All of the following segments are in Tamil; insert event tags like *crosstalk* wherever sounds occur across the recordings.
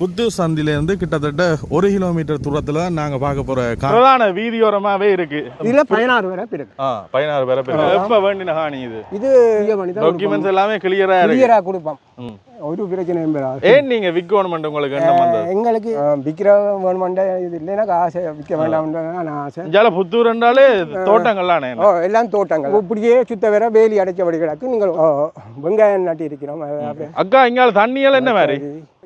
புத்தூர் சந்திலேருந்து கிட்டத்தட்ட ஒரு கிலோமீட்டர் தூரத்தில் நாங்கள் பார்க்க போகிற பிரதான வீதியோரமாகவே இருக்கு. இதுல பதினாறு பேரை இருக்கு ஆ பதினாறு பேரை பேர் எப்போ வேண்டின ஹானி இது? இது இங்க தான் டாக்குமெண்ட்ஸ் எல்லாமே கிளியராக இருக்கு. கிளியரா கொடுப்போம். ஒரு பிரச்சனையும் பெறாது ஏன் நீங்கள் விற்கணுமெண்ட் உங்களுக்கு என்ன எங்களுக்கு விற்கிற வேணுமெண்டா இது இல்லை எனக்கு ஆசை விற்க வேண்டாம்னு நான் ஆசை. இஞ்சால புத்தூர் என்றாலே தோட்டங்கள்லானே ஓ எல்லாம் தோட்டங்கள். இப்படியே சுத்த வேற வேலி அடைச்சபடி கிடக்கு. நீங்கள் ஓ, வெங்காயம் நட்டி இருக்கிறோம். அக்கா இங்கால தண்ணியெல்லாம் என்ன மாதிரி?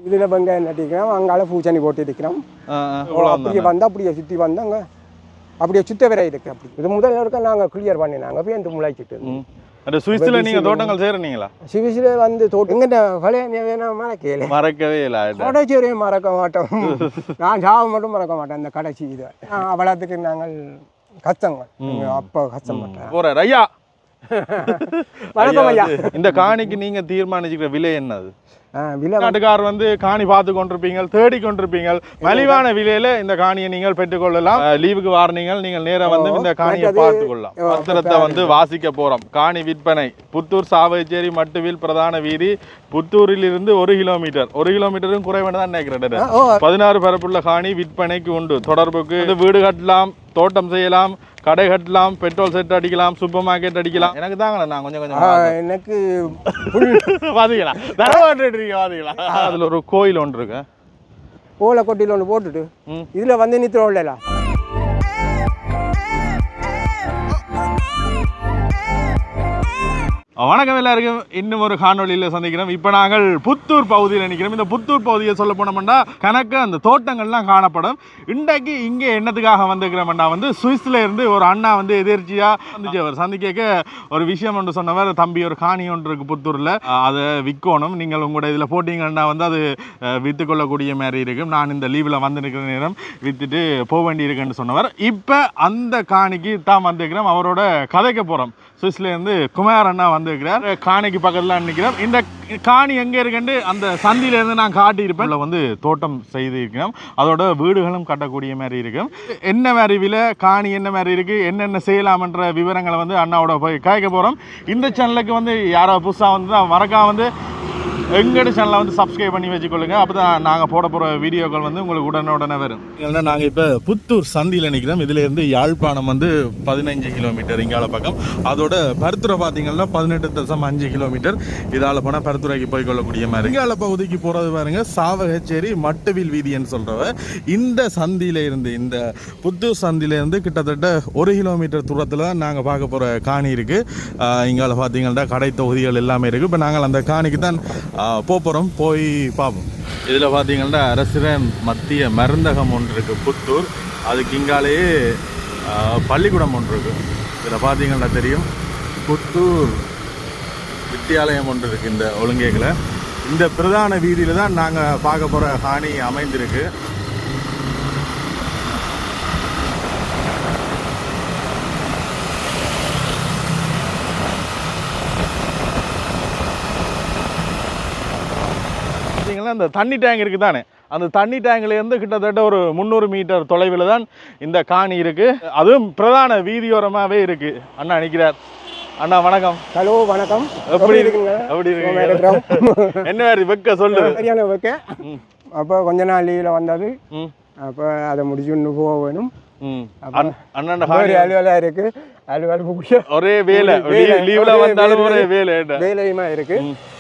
இதுல வெங்காயம் நட்டி இருக்கிறோம் அங்கால பூச்சணி போட்டு இருக்கிறோம் அப்படியே வந்தா அப்படியே சுத்தி வந்தாங்க அப்படியே சுத்த வேற இருக்கு அப்படி. இது முதல்ல இருக்க நாங்க கிளியர் பண்ணினாங்க அப்படியே இந்த முளைச்சிட்டு. அந்த சுவிஸ்ல நீங்க தோட்டங்கள் செய்றீங்களா சிவிசில வந்து தோட்டம் எங்கிட்ட பழைய வேணா மறக்கல மறக்கவே இல்லை. கடைசி மறக்க மாட்டோம். நான் சாவ மட்டும் மறக்க மாட்டேன் அந்த கடைசி இது. அவ்வளோத்துக்கு நாங்கள் கஷ்டங்கள். அப்பா கஷ்டப்பட்டேன் போறாரு. ஐயா! வணக்கம் ஐயா இந்த காணிக்கு நீங்க தீர்மானிச்சுக்கிற விலை என்னது? நாட்டுக்கார் வந்து காணி பார்த்து கொண்டிருப்பீங்க தேடி கொண்டிருப்பீங்க மலிவான விலையில இந்த காணியை நீங்கள் பெற்றுக்கொள்ளலாம். லீவுக்கு வாரீங்கள் நீங்கள் நேரா வந்து இந்த காணியை பார்த்து கொள்ளலாம். பத்திரத்தை வந்து வாசிக்க போறோம். காணி விற்பனை. புத்தூர் சாவகச்சேரி மட்டுவில் பிரதான வீதி. புத்தூரில் இருந்து ஒரு கிலோமீட்டர். ஒரு கிலோமீட்டரும் குறைவான தான் நினைக்கிறேன் பதினாறு பரப்புள்ள காணி விற்பனைக்கு உண்டு. தொடர்புக்கு வீடு கட்டலாம் தோட்டம் செய்யலாம் கடை கட்டலாம் பெட்ரோல் செட் அடிக்கலாம் சூப்பர் மார்க்கெட் அடிக்கலாம். எனக்கு தாங்களே நான் கொஞ்சம் கொஞ்சம் எனக்கு பாத்தீங்களா *laughs* பாத்தீங்களா அதுல ஒரு கோயில் ஒன்று இருக்கு. ஓலை கொட்டியில் ஒன்று போட்டுட்டு. இதில் வந்து நித்திரம் இல்லைல்ல வணக்கம் எல்லாருக்கும். இன்னும் ஒரு காணொளியில் சந்திக்கிறோம். இப்போ நாங்கள் புத்தூர் பகுதியில் நிற்கிறோம் இந்த புத்தூர் பகுதியை சொல்ல போனோம்னா கணக்கு அந்த தோட்டங்கள்லாம் காணப்படும். இன்றைக்கு இங்கே என்னத்துக்காக வந்துக்கிறோம்னா வந்து சுவிஸ்ல இருந்து ஒரு அண்ணா வந்து எதிர்ச்சியாக வந்துச்சு அவர் சந்திக்க ஒரு விஷயம் ஒன்று சொன்னவர் தம்பி ஒரு காணி ஒன்று இருக்குது புத்தூரில். அதை விற்கணும் நீங்கள் உங்களோட இதில் போட்டிங்கன்னா வந்து அது விற்றுக்கொள்ளக்கூடிய கொள்ளக்கூடிய மாதிரி இருக்கும். நான் இந்த லீவில் வந்து நிற்கிற நேரம் விற்றுட்டு போக வேண்டி இருக்குன்னு சொன்னவர். இப்போ அந்த காணிக்கு தான் வந்துக்கிறோம் அவரோட கதைக்க போகிறோம் சுவிஸ்லேருந்து குமார் அண்ணா வந்திருக்கிறார். காணிக்கு பக்கத்தில் நிற்கிறார் இந்த காணி எங்கே இருக்குன்னு அந்த சந்தியிலேருந்து நான் காட்டியிருப்பேன். இதுல வந்து தோட்டம் செய்திருக்கிறோம் அதோட வீடுகளும் கட்டக்கூடிய மாதிரி இருக்கும். என்ன மாதிரி விலை காணி என்ன மாதிரி இருக்குது என்னென்ன செய்யலாம்ன்ற விவரங்களை வந்து அண்ணாவோட போய் கேட்க போகிறோம் இந்த சேனலுக்கு வந்து யாரோ புதுசாக வந்து மறக்காம வந்து எங்கட சேனலை வந்து சப்ஸ்கிரைப் பண்ணி வச்சுக்கொள்ளுங்க. அப்போ தான் நாங்கள் போட போகிற வீடியோக்கள் வந்து உங்களுக்கு உடனே வரும். இல்லைன்னா நாங்கள் இப்போ புத்தூர் சந்தியில் நிற்கிறோம் இதுலேருந்து யாழ்ப்பாணம் வந்து பதினஞ்சு கிலோமீட்டர் இங்கால பக்கம். அதோட பருத்துறை பார்த்தீங்கன்னா பதினெட்டு தசம் அஞ்சு கிலோமீட்டர் இதால் போனால் பருத்துறைக்கு போய் கொள்ளக்கூடிய மாதிரி. இங்கால பகுதிக்கு போகிறது பாருங்க. சாவகச்சேரி மட்டுவில் வீதின்னு சொல்கிறவ இந்த சந்தியில இருந்து இந்த புத்தூர் சந்தியிலேருந்து கிட்டத்தட்ட ஒரு கிலோமீட்டர் தூரத்தில் நாங்கள் பார்க்க போகிற காணி இருக்குது இங்கால பார்த்தீங்கன்னா கடை தொகுதிகள் எல்லாமே இருக்குது இப்போ நாங்கள் அந்த காணிக்கு தான் போகிறோம் போய் பார்ப்போம் இதில் பார்த்தீங்கன்னா அரசுடன் மத்திய மருந்தகம் ஒன்று இருக்குது புத்தூர். அதுக்கு இங்காலேயே பள்ளிக்கூடம் ஒன்று இருக்குது இதில் பார்த்தீங்கன்னா தெரியும். புத்தூர் வித்தியாலயம் ஒன்று இருக்குது இந்த ஒழுங்கேக்கில் இந்த பிரதான வீதியில் தான் நாங்கள் பார்க்க போகிற காணி அமைந்திருக்கு. இந்த தண்ணி டேங்க் இருக்குது தானே அந்த தண்ணி டேங்க்லேருந்து கிட்டத்தட்ட ஒரு முந்நூறு மீட்டர் தொலைவில் தான் இந்த காணி இருக்குது அதுவும் பிரதான வீதியோரமாகவே இருக்குது அண்ணா நிற்கிறார் அண்ணா வணக்கம். ஹலோ வணக்கம். எப்படி இருக்குங்க? எப்படி இருக்கீங்க. என்ன மாதிரி வெக்க சொல்லு. *laughs* சரியான வைக்க. அப்போ கொஞ்ச நாள் லீவில் வந்தது. அப்போ அதை முடிச்சுன்னு போக வேணும். அண்ணன் அலுவலாக இருக்கு. அலுவல் முடிய ஒரே வேலை. வேலை, லீவ்ல ஒரே வந்தாலும் வேலை. ஒரே வேலை வேலையுமா இருக்கு. ம். அப்போ கஷ்டப்பட்டு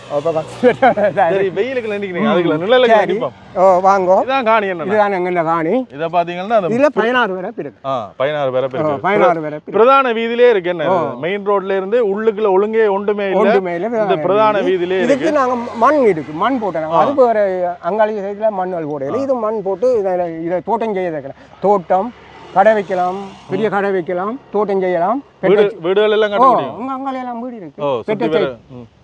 சரி வெயிலுக்கு நினைக்கிறீங்க அதுக்குள்ள நிழலுக்கு சரி. நினைப்போம் ஓ வாங்கோ. இதான் காணி என்ன இதுதான் எங்கள்ல காணி. இதை பார்த்தீங்கன்னா அந்த இதுல பதினாறு பேரை இருக்கு ஆ பதினாறு பேரை ஓ, பேருக்கு பதினாறு பேரை இருக்கு பிரதான வீதியிலே இருக்கு. என்ன மெயின் ரோட்ல இருந்து உள்ளுக்குள்ள ஒழுங்கே ஒன்றுமே இல்ல. ஒன்று மேல இந்த பிரதான வீதியிலே இருக்கு. இதுக்கு நாங்க மண் இருக்கு. மண் போட்டோம். அது வேற அங்காளி சைடுல மண் போடையில இது மண் போட்டு இதை இதை தோட்டம் செய்ய வைக்கலாம். தோட்டம் கடை வைக்கலாம். பெரிய கடை வைக்கலாம். தோட்டம் செய்யலாம். வீடு வீடுகள் எல்லாம் வீடு இருக்கு.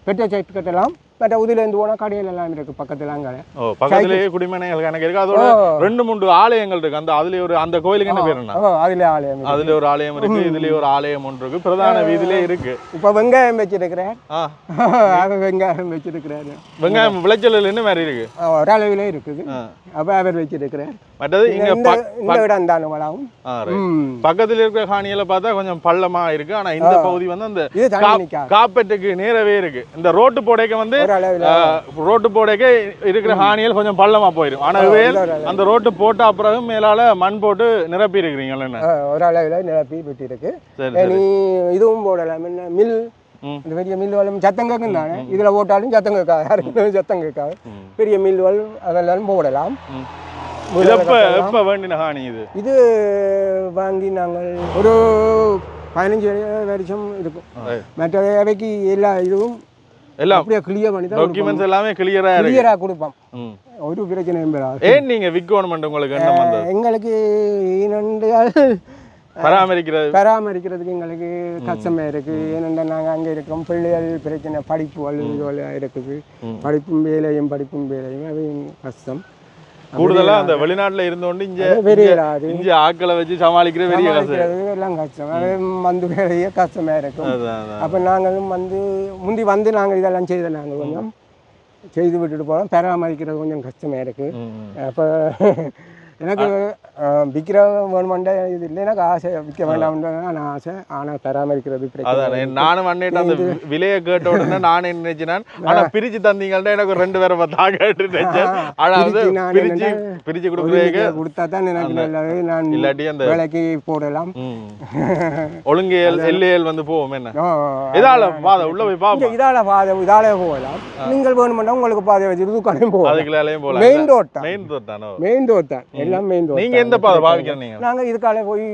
ஓ சுத்தி பெட்ட மற்ற உதில இருந்து போனா கடையில எல்லாம் இருக்கு பக்கத்துல அங்காள ஓ பக்கத்திலேயே குடிமனைகள் கணக்கு இருக்கு அதோட ரெண்டு மூன்று ஆலயங்கள் இருக்கு அந்த அதுல ஒரு அந்த கோயிலுக்கு என்ன பேர் என்ன அதுல ஆலயம். அதுல ஒரு ஆலயம் இருக்கு இதுலயே ஒரு ஆலயம் ஒன்று இருக்கு பிரதான வீதியிலே இருக்கு இப்ப வெங்காயம் வச்சிருக்கிறேன் அவர் வெங்காயம் வச்சிருக்கிறாரு வெங்காயம் விளைச்சல் என்ன மாதிரி இருக்கு ஒரு அளவில் இருக்குது. அப்ப அவர் வச்சிருக்கிறார் மற்றது இங்க இந்த இடம் தானே வளம் ஆ, right. ம். பக்கத்துல இருக்கிற காணியில பார்த்தா கொஞ்சம் பள்ளமா இருக்கு ஆனா இந்த பகுதி வந்து அந்த காப்பெட்டுக்கு நேரவே இருக்கு இந்த ரோட்டு போடைக்க வந்து அளவில். ரோட்டு போடக்க இருக்கிற ஹானியல் கொஞ்சம் பள்ளமா போயிடும். ஆனா இவையல் அந்த ரோட்டு போட்ட அப்புறம் மேலால மண் போட்டு நிரப்பி இருக்கிறீங்களா ஒரு அளவில் நிரப்பி விட்டு இருக்கு சரி. நீ இதுவும் போடலாம். என்ன மில். இந்த பெரிய மில் வலும் சத்தம் கேட்கும் தானே இதில் போட்டாலும் சத்தம் கேட்காது யாருக்கும் சத்தம் கேட்காது. பெரிய மில் வல் அதெல்லாம் போடலாம். இது வாங்கி நாங்கள் ஒரு பதினஞ்சு வருஷம் இருக்கும். மற்ற அவைக்கு எல்லா இதுவும் எல்லாம் அப்படியே கிளியர் பண்ணி தான் டாக்குமெண்ட்ஸ் எல்லாமே கிளியரா இருக்கு. கிளியராக கொடுப்போம். ஒரு பிரச்சனையும் பெறாது ஏன் நீங்க விக்கணும் உங்களுக்கு என்ன வந்தது எங்களுக்கு ஈனண்டுகள் பராமரிக்கிறது. பராமரிக்கிறதுக்கு எங்களுக்கு கஷ்டமாக இருக்குது ஏனென்றா நாங்கள் அங்கே இருக்கிறோம் பிள்ளைகள் பிரச்சனை படிப்பு வலுவல் இருக்குது. படிப்பும் வேலையும் படிப்பும் வேலையும் அது கஷ்டம். கூடுதலா அந்த வெளிநாட்டுல இருந்தோண்டு இங்க இங்க ஆட்களை வச்சு சமாளிக்கிற பெரிய கஷ்டம். எல்லாம் கஷ்டம். அது வந்து வேலையே கஷ்டமாக இருக்கும். அப்போ நாங்களும் வந்து முந்தி வந்து நாங்கள் இதெல்லாம் செய்த நாங்கள் கொஞ்சம் செய்து விட்டுட்டு போகிறோம் பராமரிக்கிறது கொஞ்சம் கஷ்டமாக இருக்குது ம், ம். அப்போ எனக்கு விற்கிற வேணுமெண்டா இது இல்லை எனக்கு ஆசை விற்க வேண்டாம்னு நான் ஆசை. ஆனால் பராமரிக்கிறது அதானே நானும் அன்னைட்டு அந்த விலையை கேட்ட உடனே நானே நினைச்சேன் ஆனா பிரிச்சு தந்தீங்கள்ட்ட எனக்கு ரெண்டு பேரை பார்த்தா கேட்டு நினைச்சேன். என்னன்னா, பிரிச்சு ஒரு கொடுக்குறதுக்கு கொடுத்தா தான் எனக்கு நல்லது. நான் இல்லாட்டி அந்த வேலைக்கு போடலாம். ஒழுங்கியல் எல்லையல் வந்து போவோம் என்ன? இதால பாத உள்ள போய் பாப்போம். இதால பாதை இதாலே போகலாம். நீங்கள் வேணுமெண்டா உங்களுக்கு பாதை வச்சு துக்கானையும் போகலாம். அதுக்குள்ளாலையும் போலாம் மெயின் ரோட் தான் மெயின் தொட்டானோ மெயின் ரோட் தான் எல்லாம் ரோட் நீங்க எந்த பாதை பாவிக்கிற நீங்க? இதுக்கால போய்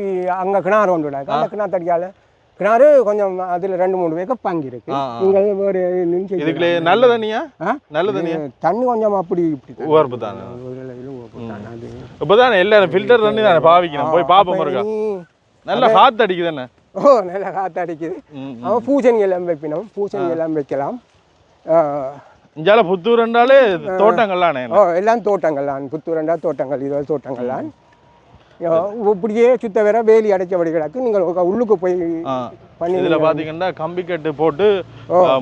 அங்க கிணறு ஒன்று அந்த கிணறு தடிக்கால கிணறு கொஞ்சம் அதுல ரெண்டு மூணு வேக பங்கு இருக்கு. நீங்க ஒரு இதுக்குள்ள நல்ல தண்ணியா? நல்ல தண்ணியா தண்ணி கொஞ்சம் அப்படி இப்படி. உவர்ப்பு தானே? இப்பதானே எல்லாரும் ஃபில்டர் தண்ணி தானே பாவிக்கணும். போய் பாப்போம் இருக்கா நல்லா காத்து அடிக்குது என்ன? ஓ நல்லா காத்து அடிக்குது. அவன் பூசணி எல்லாம் வைப்பினோம். பூசணி எல்லாம் வைக்கலாம் ஆ, இஞ்சால புத்தூர் என்றாலே தோட்டங்கள்லானே ஓ எல்லாம் தோட்டங்கள்லாம் புத்தூரண்டா தோட்டங்கள் இது தோட்டங்கள்லாம் ஆ, இப்படியே சுத்த வேற வேலி அடைச்சபடி கிடக்கு. நீங்கள் உள்ளுக்கு போய். பண்ணி இதுல பாத்தீங்கன்னா கம்பி கட்டு போட்டு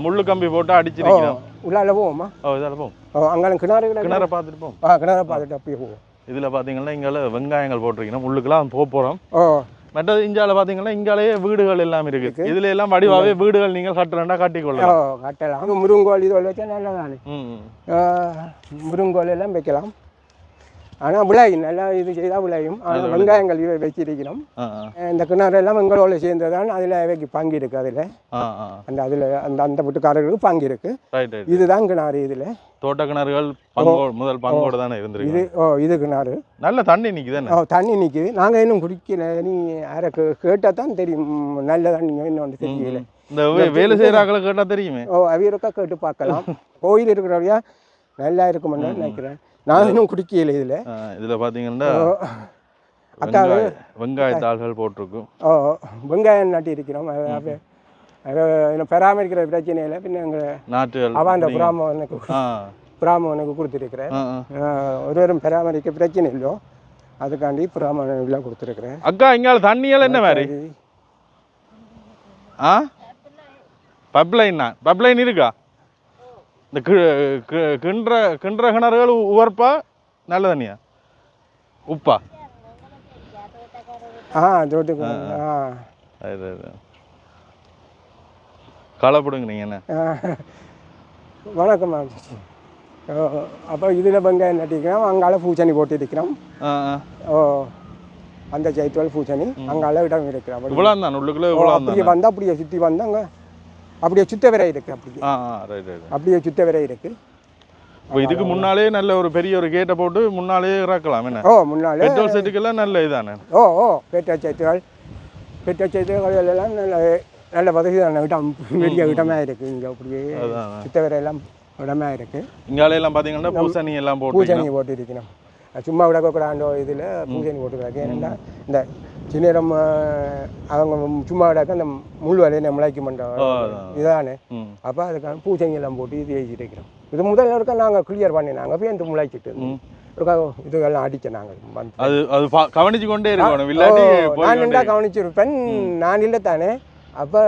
முள்ளு கம்பி போட்டு அடிச்சிருக்கிறோம். உள்ளால போவோமா? ஓ இதால ஓ அங்கே கிணறு கிணறு? பார்த்துட்டு போம் ஆ கிணறு பார்த்துட்டு அப்படியே போவோம். இதுல பாத்தீங்கன்னா இங்கால வெங்காயங்கள் போட்டிருக்கணும் உள்ளுக்கெல்லாம் போக போறோம். ஓ. மற்றது இஞ்சால பாத்தீங்கன்னா இங்காலேயே வீடுகள் எல்லாம் இருக்கு. இதுல எல்லாம் வடிவாவே வீடுகள் நீங்கள் கட்டுறேன்டா ஓ கட்டிக்கொள்ளலாம். கட்டலாம். முருங்கோல் இது வச்சா நல்லதானே? முருங்கோல் எல்லாம் வைக்கலாம். ஆனால் விளையும் நல்லா இது செய்தால் விளையும் ஆனால் வெங்காயங்கள் இவை வச்சிருக்கிறோம். இந்த கிணறு எல்லாம் எங்களோட சேர்ந்ததான் அதில் வைக்க பங்கு இருக்கு அதில். அந்த அதில் அந்த அந்த வீட்டுக்காரர்களுக்கு பங்கு இருக்கு. இதுதான் கிணறு இதில். தோட்ட கிணறுகள் முதல் பங்கோட தானே இருந்திருக்கு இது ஓ இது கிணறு. நல்ல தண்ணி நிக்குதானே ஓ தண்ணி நிற்கிது நாங்கள் இன்னும் குடிக்கல. நீ யாரை கேட்டால் தான் தெரியும். நல்ல தண்ணி இன்னொன்று தெரியல. இந்த வேலை செய்யறாக்களை கேட்டா தெரியுமே? ஓ அவியருக்கா கேட்டு பார்க்கலாம். *laughs* கோயில் இருக்கிறவரையா நல்லா இருக்குமென்னு நினைக்கிறேன். நான் இன்னும் குடிக்கல இதில். இதுல பாத்தீங்கன்னா அக்கா வெங்காய வெங்காயத்தாள்கள் போட்டிருக்கும். ஓ வெங்காயம் நட்டி இருக்கிறோம் இன்னும் பராமரிக்கிற பிரச்சனை இல்லை. பின்ன எங்கள் நாற்றுகள் அவாண்ட பிராமணனுக்கு பிராமணனுக்கு கொடுத்துருக்குறேன். ஒருவரும் பராமரிக்க பிரச்சனை இல்லையோ அதுக்காண்டி பிராமணனுக்குலாம் கொடுத்துருக்குறேன் அக்கா இங்கால தண்ணியெல்லாம் என்ன மாதிரி? ஆ? பப்லைனா பப்லைன் இருக்கா? இந்த கி- கிண்டுற கிண்டுற கிணறுகள் உவர்ப்பா நல்ல தண்ணியா உப்பா? ஆ தோட்டுக்கு ஆ அது அது. களைப்படுங்க நீங்க என்ன. வணக்கம் அப்போ இதில் வெங்காயம் நட்டிக்கிறோம் அங்கால பூசணி போட்டு இருக்கிறோம் ஓ அந்த ஜெயத்துவல் பூசணி அங்கால இடம் இருக்கிறோம். இவ்வளோ தான் உள்ளுக்குள்ள இவ்வளோ அப்படியே தான் வந்தா அப்படியே சுற்றி வந்தாங்க. அப்படியே சுத்த வரை இருக்கு ரைட் அப்படியே சுத்த வரை இருக்கு. இதுக்கு முன்னாலே நல்ல ஒரு பெரிய ஒரு கேட்டை போட்டு முன்னாலே இறக்கலாம் என்ன? ஓ முன்னாலே பெட்ரோல் செட்டுக்கெல்லாம் நல்ல இதானே? ஓ ஓ பேட்டை சைத்துகள் பேட்டை சைத்துகள் எல்லாம் நல்ல நல்ல வசதி தான். இடம் பெரிய இடமா இருக்கு. இங்கே அப்படியே. சுத்த வரை எல்லாம் இடமா இருக்கு. இங்காலே எல்லாம் பார்த்தீங்கன்னா பூசணி எல்லாம் போட்டு பூசணி போட்டு இருக்கணும் சும்மா விடக்கூடாண்டோ இதில் பூசணி போட்டுக்கிறாங்க. ஏன்னா இந்த சின்னம் அவங்க சும்மா விடாக்க அந்த முள் வலையை முளைக்க மாட்டோம். இதானே. அப்போ அதுக்காக பூசணி எல்லாம் போட்டு இது எழுதிட்டு இருக்கிறோம். இது முதல்ல இருக்க நாங்கள் கிளியர் பண்ணினாங்க பேருந்து முளைச்சிட்டு இருந்தோம். இருக்கா இதுவெல்லாம் அடிக்க நாங்கள் அது அது கவனிச்சு கொண்டே இருக்கணும். போய் நான் நின்றா கவனிச்சிருப்பேன். நான் இல்லை தானே அப்போ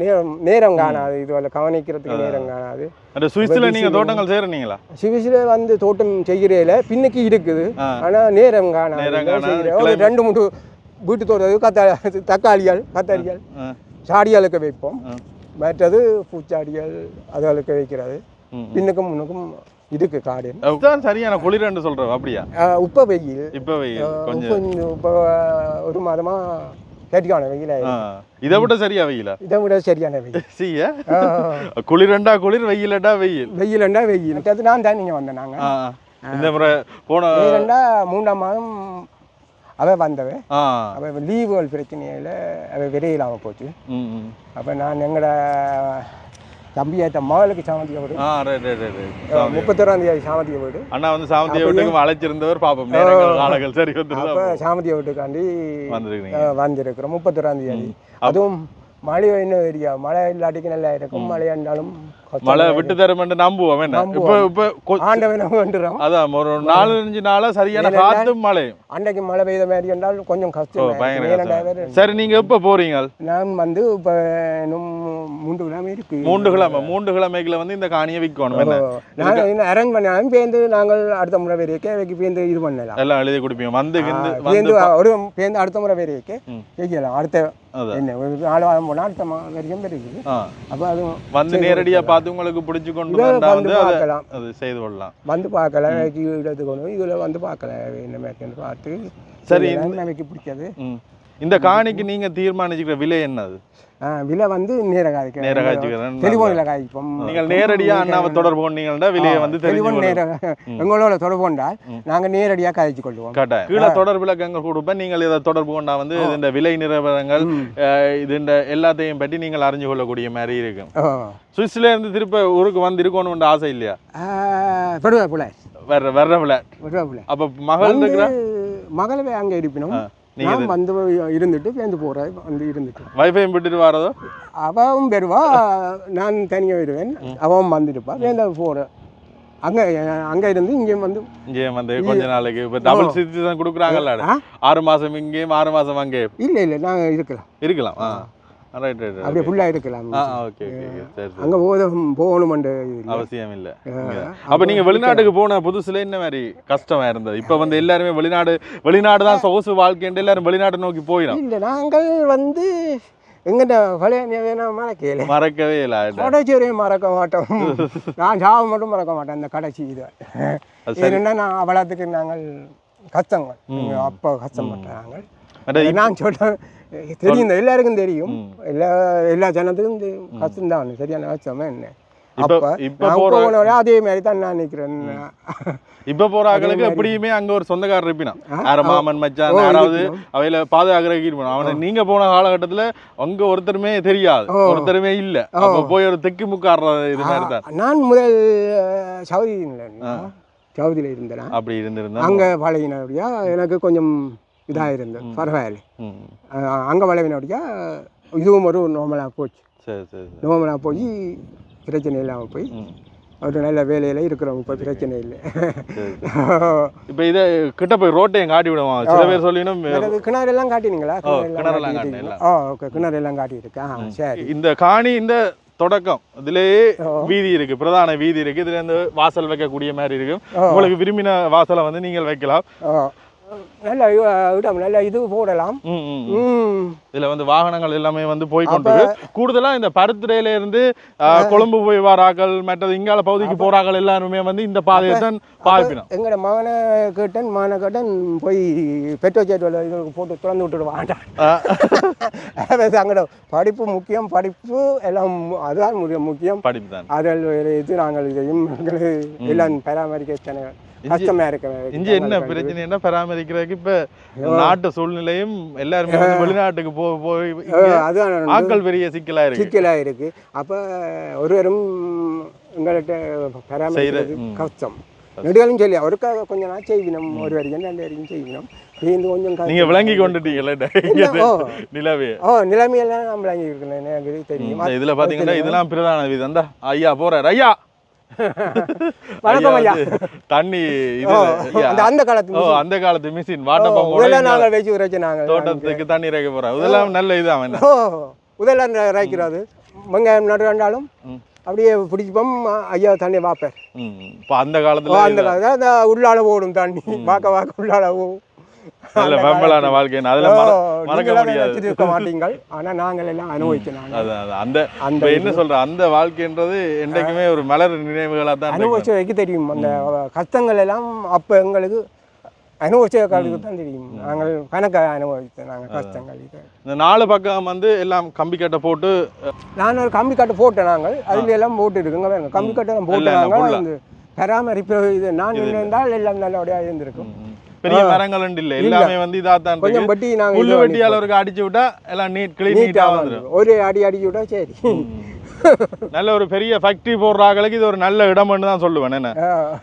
நேரம் நேரம் காணாது. இதுவரை கவனிக்கிறதுக்கு நேரம் காணாது. அந்த சுவிஸ்ல நீங்க தோட்டங்கள் செய்யறீங்களா? சிவிசில வந்து தோட்டம் செய்கிறேல பின்னுக்கு இருக்குது. ஆனா நேரம் காணாது. ரெண்டு மூணு வீட்டு தோட்டம் கத்த தக்காளிகள் கத்தரிகள். சாடிகளுக்கு வைப்போம். மற்றது பூச்சாடிகள் அதுகளுக்கு வைக்கிறது. பின்னுக்கும் முன்னுக்கும் இருக்கு காடு. இதுதான் சரியான குளிரன்னு சொல்றோம் அப்படியா? உப்ப வெயில். இப்ப வெயில் கொஞ்சம். இப்போ ஒரு மாதமா சரியான வெயில் இதை விட சரியா வெயிலா? இதை விட சரியான வெயில். *laughs* சீய குளிரண்டா குளிர் வெயிலண்டா வெயில் வெயிலண்டா வெயில். அது நான் தான் நீங்கள் வந்தேன் நாங்கள் ஆ, இந்த முறை போன வெயிலண்டா மூன்றாம் மாதம் அவ வந்தவ. அவ லீவுகள் பிரச்சனையில் அவ விரையிலாமல் போச்சு. அப்போ நான் எங்களோட தம்பியாத்த மகளுக்கு சாமந்திய வீடு ஆ ரைட் ரைட் ரைட் முப்பத்தொராம் தேதி சாமந்திய வீடு அண்ணா வந்து சாமந்திய வீட்டுக்கு அழைச்சிருந்தவர் பாப்போம். காலங்கள் சரி அப்போ வந்துருந்தா சாமந்திய வீட்டுக்காண்டி வந்திருக்கீங்க. அஹ், வந்திருக்கிறோம். முப்பத்தொராம் தேதி. அதுவும் மழை இன்னும் ஏரியா? மழை இல்லாட்டிக்கு நல்லா இருக்கும். மழை இருந்தாலும் மழை. விட்டு தரமென்று நம்புவோம். என்ன? இப்ப நம்புவோம். இப்ப ஆண்டவனை அதான் ஒரு நாலஞ்சு நாளா சரியான காத்தும் மழையும். அன்றைக்கு மழை பெய்த மாதிரி என்றால் கொஞ்சம் கஷ்டம். பயங்கர. சரி நீங்க எப்ப போறீங்க நான் வந்து இப்போ இன்னும் மூன்று கிழமை இருக்கு. மூன்று கிழமை மூன்று கிழமைக்குள்ள வந்து இந்த காணியை விற்கணும். என்ன? நான் என்ன அரேஞ்ச் பண்ணாலும் பேருந்து நாங்கள் அடுத்த முறை வரைக்கும் வைக்க பேருந்து இது பண்ணலாம். எல்லாம் எழுதி குடிப்பீங்க. வந்து பேருந்து ஒரு பேருந்து அடுத்த முறை வரைக்கும் ம். வைக்கலாம் அடுத்த. என்ன ஒரு நாலு வாரம் போனால் அடுத்த வரைக்கும் இருக்குது. அப்போ வந்து பார்த்து உங்களுக்கு பிடிச்சு கொண்டு வந்தா அதை பார்க்கலாம் அது செய்து கொள்ளலாம் வந்து பார்க்கலாம் இடத்துக்கு இதில் வந்து பார்க்கலாம் என்ன மாதிரி பார்த்து சரி, நமக்கு பிடிக்காது. இந்த காணிக்கு நீங்க தீர்மானிச்சுக்கிற விலை என்னது விலை வந்து நேர காய்க்க நேர காய்ச்சிக்கிறேன் டெலிஃபோனில் காய்ப்போம் நீங்கள் நேரடியா அண்ணாவை தொடர்பு கொண்டீங்கன்னா விலையை வந்து டெலிஃபோன் நேர எங்களோட தொடர்பு கொண்டால். நாங்கள் நேரடியாக காய்ச்சி கொள்வோம் கட்டாயம். கீழே தொடர்பு இலக்கங்கள் கொடுப்பேன். நீங்கள் இதை தொடர்பு கொண்டா வந்து இந்த விலை நிலவரங்கள் ம். அஹ், இது இந்த எல்லாத்தையும் பற்றி நீங்கள் அறிஞ்சு கொள்ளக்கூடிய மாதிரி இருக்கும். சுவிஸ்ல இருந்து திருப்ப ஊருக்கு வந்து இருக்கணும்னு ஆசை இல்லையா? பிள்ளை. வேற விளையாட் பெருவா பிள்ளை. அப்ப மகள் இருக்கிற? மகளவே அங்கே இருப்பினும் ஆ, நீங்க நான் வந்து இருந்துட்டு பேருந்து போகிறேன் வந்து இருந்துட்டு. வைஃபை விட்டுட்டு வரதோ? அவன் பெறுவா நான் தனியாக வருவேன். அவன் வந்துட்டுப்பா வேந்த போகிறேன் அங்கே அங்கே இருந்து இங்கேயும் வந்து இங்கே வந்து கொஞ்ச நாளைக்கு. இப்ப டபுள் சிட்டிசன் கொடுக்குறாங்கல்ல? ஆறு மாசம் இங்கேயும் ஆறு மாசம் அங்கே இல்லை இல்லை நாங்கள் இருக்கலாம். இருக்கலாம். ஆ. ரைட் ரைட் அப்படியே ஃபுல்லாக இருக்கலாம். ஓகே அங்கே போத இல்லை. அவசியம் இல்ல. அப்ப நீங்க வெளிநாட்டுக்கு போன புதுசுல என்ன மாதிரி கஷ்டமா இருந்தது? இப்ப வந்து எல்லாருமே வெளிநாடு வெளிநாடு தான் சொகுசு வாழ்க்கைன்ட்டு எல்லாரும் வெளிநாடு நோக்கி போயிடும் இல்லை நாங்கள் வந்து எங்கிட்ட பழைய மறக்கல மறக்கவே இல்லை. கடைசி வரையும் மறக்க மாட்டோம். நான் சாவ மட்டும் மறக்க மாட்டேன் அந்த கடைசி இது. ஏன்னா நான் அவ்வளோத்துக்கு நாங்கள் கஷ்டங்கள். அப்பா கஷ்டப்பட்டாங்க. நான் சொல்றேன் தெரியும் எல்லாருக்கும் தெரியும். எல்லா எல்லா ஜனத்துக்கும் தெரியும் கஷ்டம்தான். சரியான கஷ்டமே என்ன? அதே மாதிரி தான் நான் நிற்கிறேன் *laughs* இப்ப போற ஆட்களுக்கு எப்படியுமே அங்க ஒரு சொந்தக்காரர் இருப்பினான். ஆ, யார மாமன் மச்சான் யாராவது. அவையில பாதுகாக்கிறதுக்கு இருப்பான் அவனை நீங்க போன காலகட்டத்துல அங்க ஒருத்தருமே தெரியாது. ஒருத்தருமே இல்ல. அப்ப போய் ஒரு தெக்கு முக்காடுற இது மாதிரி தான். நான் முதல் அஹ், சவுதியில் இருந்தேன். அப்படி இருந்திருந்தா அங்கே பழகினபடியா எனக்கு கொஞ்சம் இதாக இருந்தது பரவாயில்ல. அங்கே பழகினபடியா இதுவும் ஒரு நார்மலாக போச்சு. சரி சரி சரி. நார்மலாக போய் பிரச்சனை இல்லாமல் போய். ஒரு நல்ல வேலையில் இருக்கிறோம் இப்போ பிரச்சனை இல்லை. இப்ப இத கிட்ட போய் ரோட்டையும் காட்டி விடுவான் சில பேர் சொல்லினும் கிணறு எல்லாம் காட்டினீங்களா? கிணறெல்லாம் காட்டியிருக்கீங்களா? ஓ ஓகே கிணறு எல்லாம் காட்டியிருக்கேன் சரி. இந்த காணி இந்த தொடக்கம் இதுலயே வீதி இருக்கு பிரதான வீதி இருக்கு. இதுல இருந்து வாசல் வைக்கக்கூடிய மாதிரி இருக்கு. உங்களுக்கு விரும்பின வாசலை வந்து நீங்கள் வைக்கலாம். நல்ல இது போடலாம். இதுல வந்து வாகனங்கள் எல்லாமே வந்து போய் கொண்டிருக்கு. கூடுதலா இந்த பருத்துறையில இருந்து கொழும்பு போய் வராக்கள் மற்றது இங்கால பகுதிக்கு போறாக்கள் எல்லாருமே வந்து இந்த பாதையை தான் பாய்ப்பினோம். எங்களோட மகனை கேட்டேன் மகனை கேட்டேன் போய் பெட்ரோல் போட்டு திறந்து விட்டுட்டு வாண்டான் *laughs* அங்கட படிப்பு முக்கியம் படிப்பு எல்லாம் அதுதான் முக்கியம். படிப்பு தான். அதில் இது நாங்கள் இதையும் எல்லாம் பராமரிக்க கஷ்டமா இருக்க. இங்க என்ன பிரச்சனை என்ன பராமரிக்கிறதுக்கு இப்ப நாட்டு சூழ்நிலையும் எல்லாருமே வெளிநாட்டுக்கு போ போய் ஆட்கள் பெரிய சிக்கலா இருக்கு. சிக்கலாக இருக்கு. அப்போ ஒருவரும் எங்கள்கிட்ட பராமரிக்கிறது. கஷ்டம். நெடுகாலும் சொல்லி அவருக்காக கொஞ்ச நாள் செய்வினோம். ஒரு வரைக்கும் ரெண்டு வரைக்கும் செய்வினோம். சேர்ந்து கொஞ்சம். நீங்க விளங்கி கொண்டுட்டீங்கல்ல. நிலவே. ஓ நிலைமையெல்லாம் நம்ம விளங்கி இருக்கணும் எனக்கு தெரியும். இதுல பாத்தீங்கன்னா இதெல்லாம் பிரதான வீதம் ஐயா போறாரு. ஐயா! வணக்கம் ஐயா. வந்து தண்ணி இது. அந்த அந்த காலத்து அந்த காலத்து மிஷின். வாட்டர் பம்ப் நாங்கள் வச்சு உரைச்சு நாங்கள் தோட்டத்துக்கு தண்ணி இறைக்க போறோம். இதெல்லாம் நல்ல இது அவன். ஓ முதல்ல இறைக்கிறது வெங்காயம் நடு வேண்டாலும் ம். அப்படியே பிடிச்சிப்போம் ஐயா தண்ணி பார்ப்பேன் இப்போ அந்த காலத்துல அந்த காலத்துல உள்ளால ஓடும் தண்ணி. வாக்க வாக்க உள்ளால ஓடும் நல்ல பம்பலான வாழ்க்கை அதுல மற- மறக்க முடியாது. இருக்க மாட்டீங்கள். ஆனா நாங்கள் எல்லாம் அதான். அந்த அந்த என்ன சொல்ற? அந்த வாழ்க்கைன்றது என்றைக்குமே ஒரு மலர் நினைவுகளா தான். அனுபவிச்ச வைக்க தெரியும். அந்த கஷ்டங்கள் எல்லாம் அப்ப எங்களுக்கு அனுபவிச்ச காலத்துக்கு தான் தெரியும். நாங்கள் கணக்க அனுபவித்தோம் நாங்கள் கஷ்டங்கள் இந்த நாலு பக்கம் வந்து எல்லாம் கம்பி கட்டை போட்டு நான் ஒரு கம்பி கட்டு போட்டேன் நாங்கள். அதுல எல்லாம் போட்டு இருக்குங்க பாருங்க. கம்பி கட்டு போட்டு நாங்கள். பராமரிப்பு இது. நான் இருந்தால் எல்லாம் நல்லபடியா இருந்திருக்கும். பெரிய மரங்கள் இல்ல. எல்லாமே வந்து இதா தான் கொஞ்சம் பட்டி நாங்கள் புல்லு வெட்டியால ஒரு அடிச்சு விட்டா எல்லாம் நீட் கிளீன் நீட்டா வந்துடும் ஒரே அடி அடிச்சு விட்டா சரி. *laughs* நல்ல ஒரு பெரிய ஃபேக்டரி போடுறாங்களுக்கு இது ஒரு நல்ல இடம்னு தான் சொல்லுவேன் என்ன.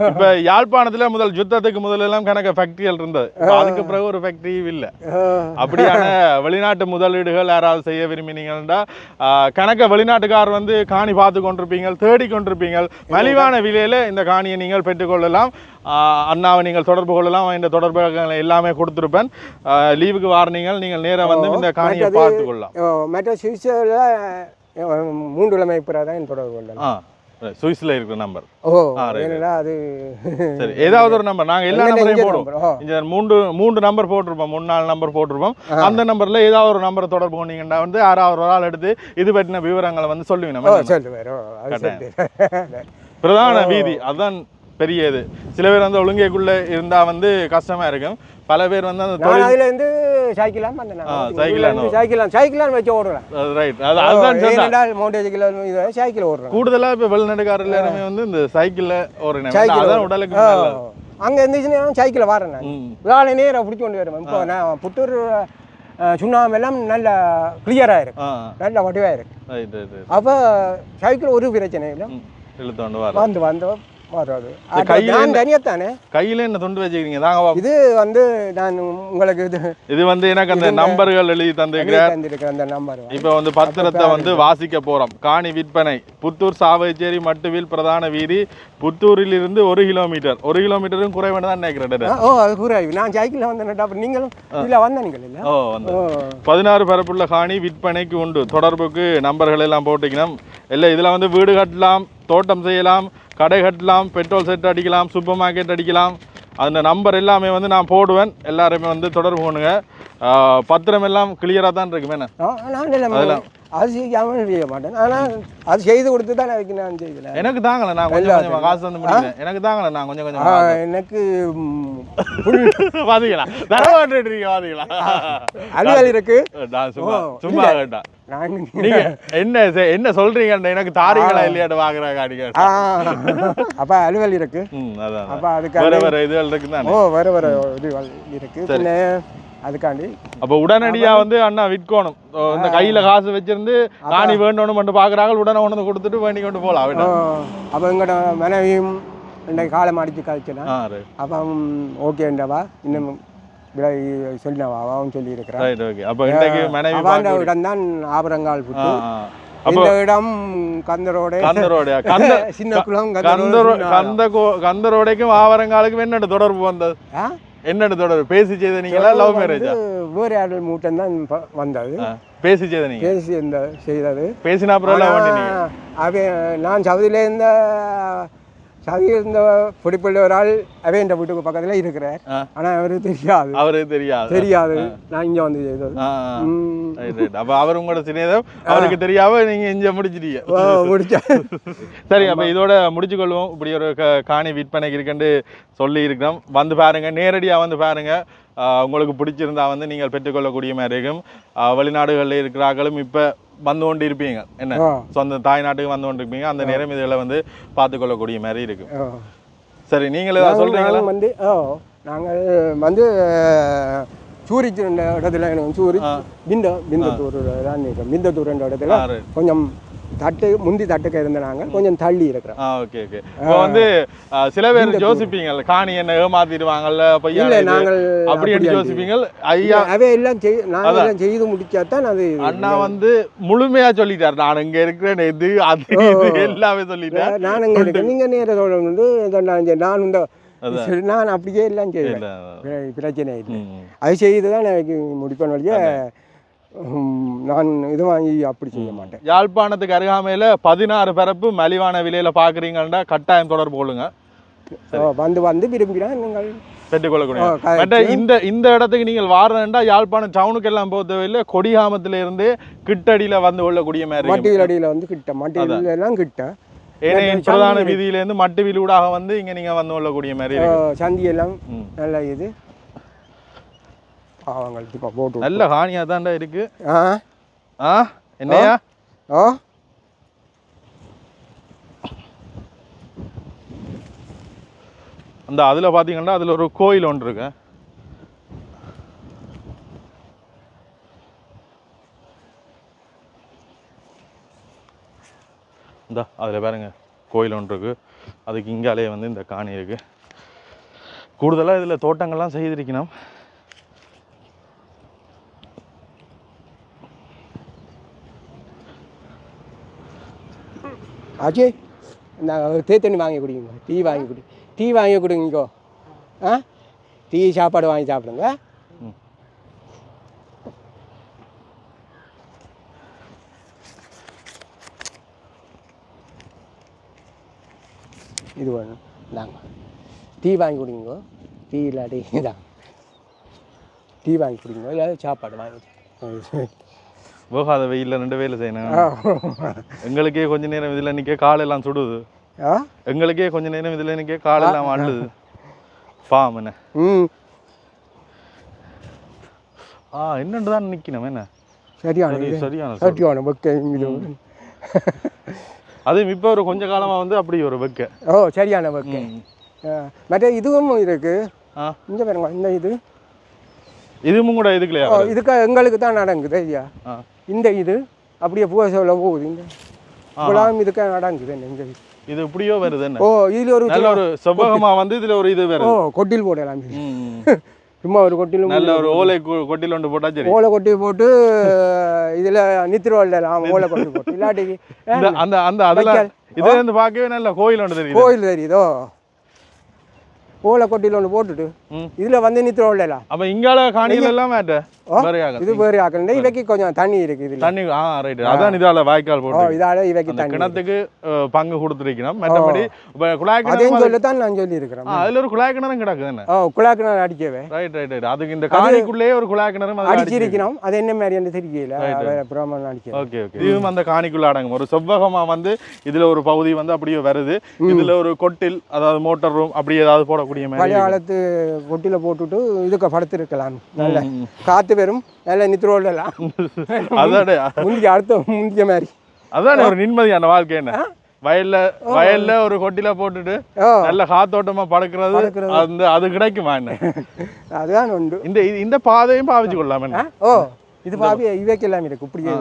இப்ப யாழ்ப்பாணத்துல முதல் யுத்தத்துக்கு முதல்ல எல்லாம் கணக்க ஃபேக்டரிகள் இருந்தது. அதுக்கு பிறகு ஒரு ஃபேக்டரியும் இல்ல. அப்படியான வெளிநாட்டு முதலீடுகள் யாராவது செய்ய விரும்பினீங்கன்னா கணக்க வெளிநாட்டுக்கார் வந்து காணி பார்த்து கொண்டிருப்பீங்க தேடி கொண்டிருப்பீங்க மலிவான விலையில இந்த காணியை நீங்கள் பெற்றுக்கொள்ளலாம் அண்ணாவை நீங்கள் தொடர்பு கொள்ளலாம். இந்த தொடர்புகளை எல்லாமே கொடுத்துருப்பேன். லீவுக்கு வாரணிங்கள் நீங்கள் நேரா வந்து இந்த காணியை மற்றது- பார்த்து கொள்ளலாம். ஓ, மற்ற மூன்று கிழமை தான் தொடர்பு கொள்ளலாம் ஆ சுவிஸ்ல இருக்கிற நம்பர் ஓ ஏன்னா அது சரி ஏதாவது ஒரு நம்பர் நாங்க எல்லா நம்பரையும் போடுவோம். இந்த மூன்று மூன்று நம்பர் போட்டிருப்போம். மூணு நாலு நம்பர் போட்டிருப்போம். அந்த நம்பர்ல ஏதாவது ஒரு நம்பரை தொடர்பு கொண்டீங்கன்னா வந்து யாராவது ஒரு ஆள் எடுத்து இது பற்றின விவரங்களை வந்து சொல்லுவீங்க நம்ம பிரதான வீதி. அதுதான் பெரிய இது சில பேர் வந்து ஒழுங்கைக்குள்ள இருந்தா வந்து கஷ்டமா இருக்கும். பல பேர் வந்து அந்த தொழில் அதுல இருந்து சைக்கிளாம் சைக்கிளானோ. சைக்கிளான். வச்சு ஓடுறேன். ரைட் அது அதுதான் இது சைக்கிள் ஓடுறேன். கூடுதலா இப்ப வெளிநாட்டுக்காரர் எல்லாருமே வந்து இந்த சைக்கிள்ல சைக்கிள் அதான் ஓடுறேன். உடலுக்கு. அங்க இருந்துச்சுன்னா சைக்கிளை வரேன் நான். வேலை நேரம் பிடிச்சி கொண்டு இப்போ நான் புத்தூர் எல்லாம் நல்ல கிளியராக இருக்கு. நல்ல வடிவாக இருக்கு. அப்போ சைக்கிள் ஒரு பிரச்சனை இல்லை. வந்து வந்து வராது. கையில என்ன- தனியாத்தானே? கையில என்ன துண்டு வச்சுக்கிறீங்க. இது வந்து நான் உங்களுக்கு இது இது வந்து எனக்கு அந்த நம்பர்கள் எழுதி தந்திருக்கிறேன் தந்திருக்கிறேன் அந்த நம்பர். இப்போ வந்து பத்திரத்தை வந்து வாசிக்க போறோம். காணி விற்பனை. புத்தூர் சாவகச்சேரி மட்டுவில் பிரதான வீதி. புத்தூரில் இருந்து ஒரு கிலோமீட்டர். ஒரு கிலோமீட்டரும் குறைவான தான் நினைக்கிறேன் ஓ அது கூறாய் நான் சைக்கிளில் வந்தேன் நீங்களும் இதில் வந்தீங்கள் இல்லை? ஓ வந்து பதினாறு பரப்புள்ள காணி விற்பனைக்கு உண்டு. தொடர்புக்கு நம்பர்கள் எல்லாம் போட்டுக்கணும். இல்லை இதில் வந்து வீடு கட்டலாம் தோட்டம் செய்யலாம் கடை கட்டலாம் பெட்ரோல் செட் அடிக்கலாம் சூப்பர் மார்க்கெட் அடிக்கலாம். அந்த நம்பர் எல்லாமே வந்து நான் போடுவேன். எல்லாருமே வந்து தொடர்பு பண்ணுங்க பத்திரம் எல்லாம் கிளியராக தான் இருக்கு என்ன? ஆ, நான் இல்லை அது செய்யாமல் செய்ய மாட்டேன். ஆனால் அது செய்து கொடுத்து தான் நான் செய்யல எனக்கு தாங்கல. நான் கொஞ்சம் கொஞ்சமா காசு வந்து முடிக்கிறேன் எனக்கு தாங்கல. நான் கொஞ்சம் கொஞ்சம் எனக்கு *laughs* பாத்தீங்களா தர மாட்டேன்றீங்க பாத்தீங்களா அலுவல் இருக்கு. சும்மா. நான் நீங்க என்ன என்ன சொல்றீங்க எனக்கு தாரீங்களா இல்லையாட்டு வாங்குற காடி ஆ, கேட்டேன் அப்போ அலுவல் இருக்கு. அப்போ அதுக்கு வேற வேற இதுகள் இருக்கு ஓ வர வர இதுகள் இருக்கு. அதுக்காண்டி அப்ப உடனடியா வந்து அண்ணா விற்கணும். இந்த கையில காசு வச்சிருந்து காணி வேண்டணும் மட்டும் பாக்குறாங்க உடனே கொண்டு வந்து கொடுத்துட்டு வேண்டி கொண்டு போலாம் அப்போ எங்களோட மனைவியும் இன்னைக்கு காலம் அடித்து கழிச்சுனா. அப்போ ஓகேண்டவா இன்னும் விலை சொல்லினவா அவன் சொல்லி இருக்கிறான் இடம் தான் ஆபரங்கால். அப்போ இந்த இடம் கந்தரோட. *laughs* சின்ன குளம் கந்தரோடைக்கும் ஆவரங்காலுக்கும் என்னோட தொடர்பு வந்தது? என்னோட தொடர்பு? பேசி செய்த நீங்களா லவ் மேரேஜா வேறு ஆள் மூட்டம் தான் வந்தது. பேசி செய்த நீங்க? பேசி இந்த செய்தது. பேசினா அப்புறம் அவன் நான் சவுதியில இருந்த சவுதியில் இருந்த பிடிப்புள்ள ஒரு ஆள் அவன் என் வீட்டுக்கு பக்கத்துல இருக்கிறார். ஆனா அவருக்கு தெரியாது. அவருக்கு தெரியாது. தெரியாது. நான் இங்க வந்து செய்தது. அப்ப அவர் உங்களோட சிநேதம் அவருக்கு தெரியாம நீங்க இங்க முடிச்சிட்டீங்க. முடிச்சா சரி அப்ப இதோட முடிச்சு கொள்வோம். இப்படி ஒரு காணி விற்பனைக்கு இருக்குன்னு சொல்லி இருக்கிறோம். வந்து பாருங்க நேரடியா வந்து பாருங்க. உங்களுக்கு பிடிச்சிருந்தா வந்து நீங்கள் பெற்றுக்கொள்ளக்கூடிய மாதிரி இருக்கும். வெளிநாடுகளில் இருக்கிறார்களும் இப்ப வந்து கொண்டு இருப்பீங்க என்ன. சொந்த தாய்நாட்டுக்கு வந்து கொண்டு இருப்பீங்க அந்த நேரம் இதுகளை வந்து பார்த்து கொள்ளக்கூடிய மாதிரி இருக்கும். சரி நீங்கள் ஏதாவது வந்து நாங்கள் வந்து சூரிச் இடத்துல எனக்கு சூரிச் பிந்த பிந்தத்தூர் தான் இருக்கோம் பிந்தத்தூர் என்ற இடத்துல. கொஞ்சம் தட்டு முந்தி தட்டுக்க இருந்த நாங்கள் கொஞ்சம் தள்ளி இருக்கிறோம். ஓகே ஓகே இப்போ வந்து சில பேர் யோசிப்பீங்கல்ல காணி என்ன ஏமாத்திடுவாங்கல்ல பையன் இல்லை நாங்கள் அப்படி யோசிப்பீங்க ஐயா அவை எல்லாம் செய் நாங்கள் எல்லாம் செய்து முடிச்சா தான் அது அண்ணா வந்து முழுமையா சொல்லிட்டார். நான் இங்க இருக்கிறேன் இது அது இது எல்லாமே சொல்லிட்டார். நான் இங்கே இருக்கேன். நீங்கள் நேர நான் செய்- நான் இந்த நான் அப்படியே எல்லாம் செய்வேன். பிரச்சனை இல்லை. அது செய்து தான் எனக்கு முடிப்பேன் வழிய. நான் இது வாங்கி அப்படி செய்ய மாட்டேன். யாழ்ப்பாணத்துக்கு அருகாமையில பதினாறு பரப்பு மலிவான விலையில பாக்குறீங்கன்னா கட்டாயம் தொடர்பு கொள்ளுங்க. வந்து வந்து விரும்பினா நீங்கள் பெற்றுக்கொள்ளக்கூடிய. இந்த இந்த இடத்துக்கு நீங்கள் வாரண்டா யாழ்ப்பாணம் டவுனுக்கு எல்லாம் போக தேவையில்லை கொடிகாமத்துல இருந்து கிட்டடியில வந்து கொள்ளக்கூடிய மாதிரி. மட்டியில் அடியில் வந்து கிட்ட மட்டியில் எல்லாம் கிட்ட. சந்தி பிரதான இருக்கு. வீதியில இருந்து மட்டு வீலூடாக வந்து இங்க நீங்க வந்து கொள்ளக்கூடிய மாதிரி சந்தி எல்லாம். நல்ல இது. இப்போ போட்டு நல்ல ஹானியா தான்டா இருக்கு. ஆ? ஆ? என்னையா? ஓ அந்த அதுல பாத்தீங்கன்னா அதுல ஒரு கோயில் ஒன்று இருக்கு. இந்த அதில் பாருங்க கோயில் ஒன்று இருக்கு. அதுக்கு இங்காலே வந்து இந்த காணி இருக்கு. கூடுதலாக இதில் தோட்டங்கள்லாம் செய்திருக்கணும். அஜய் நாங்கள் தேத்தண்ணி வாங்கி குடிங்க டீ வாங்கி குடி டீ வாங்கி கொடுங்கோ ஆ டீ சாப்பாடு வாங்கி சாப்பிடுங்க இது வேணும் இந்தாங்க டீ வாங்கி குடிங்கோ டீ இல்லாட்டி இதாங்க டீ வாங்கி குடிங்க இல்லாத சாப்பாடு வாங்கி போகாத வெயில்ல ரெண்டு வேலை செய்யணும். எங்களுக்கே கொஞ்ச நேரம் இதில் நிற்க காலெல்லாம் சுடுது. எங்களுக்கே கொஞ்ச நேரம் இதில் நிற்க காலெல்லாம் அள்ளுது பாம் என்ன. ஆ என்னண்டு தான் நிற்கணும் என்ன? சரியான. சரியான. சரியான அதுவும் இப்போ ஒரு கொஞ்ச காலமா வந்து அப்படி ஒரு வெக்க. ஓ சரியான வெக்க. மற்ற இதுவும் இருக்கு. ஆ. இங்க பாருங்க இந்த இது. இதுவும் கூட இதுக்குலையா ஓ, இதுக்கு எங்களுக்கு தான் நடங்குது ஐயா. இந்த இது அப்படியே பூ சொல்ல போகுது இந்த குலாம் இதுக்கு நடங்குது இந்த இது. இப்படியோ வருது ஓ இதுல ஒரு நல்ல ஒரு செவ்வகமா வந்து இதுல ஒரு இது ஓ வருது கொட்டில் போடலாம். *laughs* சும்மா ஒரு கொட்டிலும் நல்ல ஒரு ஓலை கொட்டில் ஒன்று போட்டா சரி. ஓலை கொட்டி போட்டு *laughs* இதுல நித்திர வரலாம் ஓலை கொட்டி போட்டு. இல்லாட்டி அந்த அந்த அதுல வைக்கால். இதுல இருந்து பார்க்கவே நல்ல கோயில் ஒன்று தெரியுது. கோயில் தெரியுதோ? ஓலை கொட்டியில் ஒன்று போட்டுட்டு. இதுல வந்து நித்திர வரலாம் அப்ப இங்கால காணிகள் எல்லாம் இது வேறு ஆக்கணும் இவைக்கு கொஞ்சம் தண்ணி இருக்கு இதுல. தண்ணி ஆ ரைட் அதான் இதால வாய்க்கால் போட்டு இதால இவைக்கு தண்ணி கிணத்துக்கு பங்கு கொடுத்துருக்கணும். மற்றபடி குழாய் அதையும் கிணறு சொல்லத்தான் நான் சொல்லி இருக்கிறேன் அதுல ஒரு குழாய் கிணறும் கிடக்குது என்ன ஓ குழாக்கு நான் அடிக்கவே. ரைட் ரைட் ரைட் அதுக்கு இந்த காணிக்குள்ளேயே ஒரு குழாய் கிணறும் அடிச்சிருக்கணும். அது என்ன மாதிரி என்று தெரியல பிரம்மன் அடிக்க ஓகே ஓகே இதுவும் அந்த காணிக்குள்ள அடங்கும். ஒரு செவ்வகமா வந்து இதுல ஒரு பகுதி வந்து அப்படியே வருது. இதுல ஒரு கொட்டில் அதாவது மோட்டார் ரூம் அப்படி ஏதாவது போடக்கூடிய மாதிரி பழைய காலத்து கொட்டில போட்டுட்டு இதுக்கு படுத்திருக்கலாம். நல்ல. காத்து வெறும் நல்ல நித்திரோடலாம் அதானே. முந்திய அடுத்த முந்திய மாதிரி. அதானே ஒரு நிம்மதியான வாழ்க்கை என்ன? வயல்ல வயல்ல ஒரு கொட்டில போட்டுட்டு நல்ல காத்தோட்டமா படுக்கிறது. அந்த அது கிடைக்குமா என்ன? *laughs* அதுதான் உண்டு. இந்த இந்த பாதையும் பாவிச்சு ஆ? ஓ இது பாவி இவைக்கு எல்லாம் இருக்கு. இப்படியே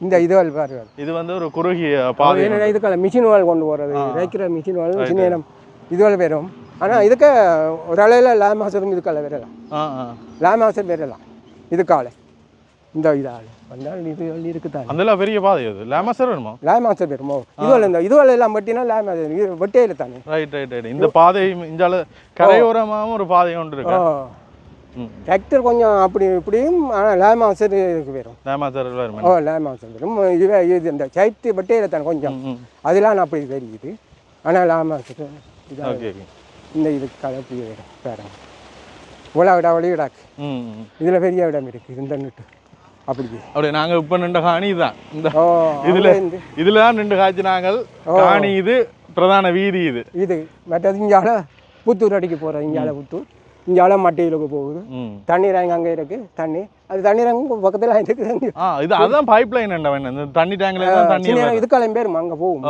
இந்த இதுவல் பாரு இது வந்து ஒரு குறுகிய பாதை. இதுக்கால மிஷின் வால் கொண்டு போறது. இறைக்கிற மிஷின் வால் சின்ன நேரம் இதுவல் வரும் ஆனா இதுக்கு ஒரு அலையில லா மாசம் இதுக்கால வரலாம் ஆ ஆ. லா மாசம் வரலாம் இதுக்கால. இந்த இதால். வந்தால் இது இருக்குதான் அந்த பெரிய பாதை அது. லேமசர் வேணுமா? லா மாசம் வருமோ இதுவல் இந்த இதுவல் எல்லாம் வெட்டினா லா மாசம் இது வெட்டையில தானே. ரைட் ரைட் ரைட் இந்த பாதை இஞ்சால கரையோரமாவும் ஒரு பாதை ஒன்று இருக்கு. டிராக்டர் கொஞ்சம் அப்படி இப்படியும் ஆனால் லே மாசம் இதுக்கு வரும் லேமசர் வேணுமா ஓ லே மாசம் வரும் இதுவே இது இந்த சைத்து வெட்டையில தானே கொஞ்சம். அதெல்லாம் அப்படி தெரியுது. ஆனால் லே மாசத்துக்கு இதாக இந்த இதுக்கு அப்படி வரும் பாருங்க உலா விடா ஒளி விடாக்கு. இதில் பெரிய இடம் இருக்குது இந்த நட்டு அப்படி அப்படியே நாங்க இப்ப நின்ற காணி இதுதான் இந்த இதுல இதுல தான் நின்று காய்ச்சி நாங்கள் காணி இது பிரதான வீதி இது இது மற்றது இங்கால புத்தூர் அடிக்க போகிறோம் இங்கால புத்தூர் இங்கால மட்டையிலுக்கு போகுது. ம். தண்ணி ரேங்க் அங்கே இருக்குது தண்ணி. அது தண்ணி ரேங்கு பக்கத்தில் இருக்குது ஆ இது அதான் பைப் லைன் இந்த தண்ணி டேங்க்ல தண்ணி சின்ன இது கிளம்பேரும் அங்கே போகும்.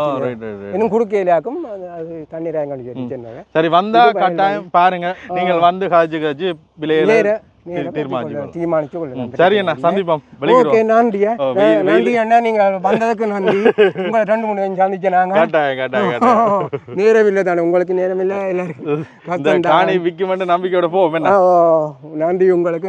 இன்னும் குறுக்கையிலாக்கும் அது தண்ணி சொல்லி சொன்னாங்க. சரி வந்தா கட்டாயம் பாருங்க. நீங்கள் வந்து காய்ச்சி காய்ச்சி விலையில நேர நேர தீ- தீர்மானிச்சு கொள்ளலாம். தீர்மானிச்சு கொள்ளலாம் சரி அண்ணா சந்திப்போம். ஓகே வெளிக்கிறோம் நன்றி அண்ணா நீங்க வந்ததுக்கு நன்றி. *laughs* உங்களை ரெண்டு மூணு சந்திச்ச நாங்க. *laughs* நேரம் இல்லை தானே உங்களுக்கு நேரம் இல்லை எல்லாருக்கும். நன்றி உங்களுக்கு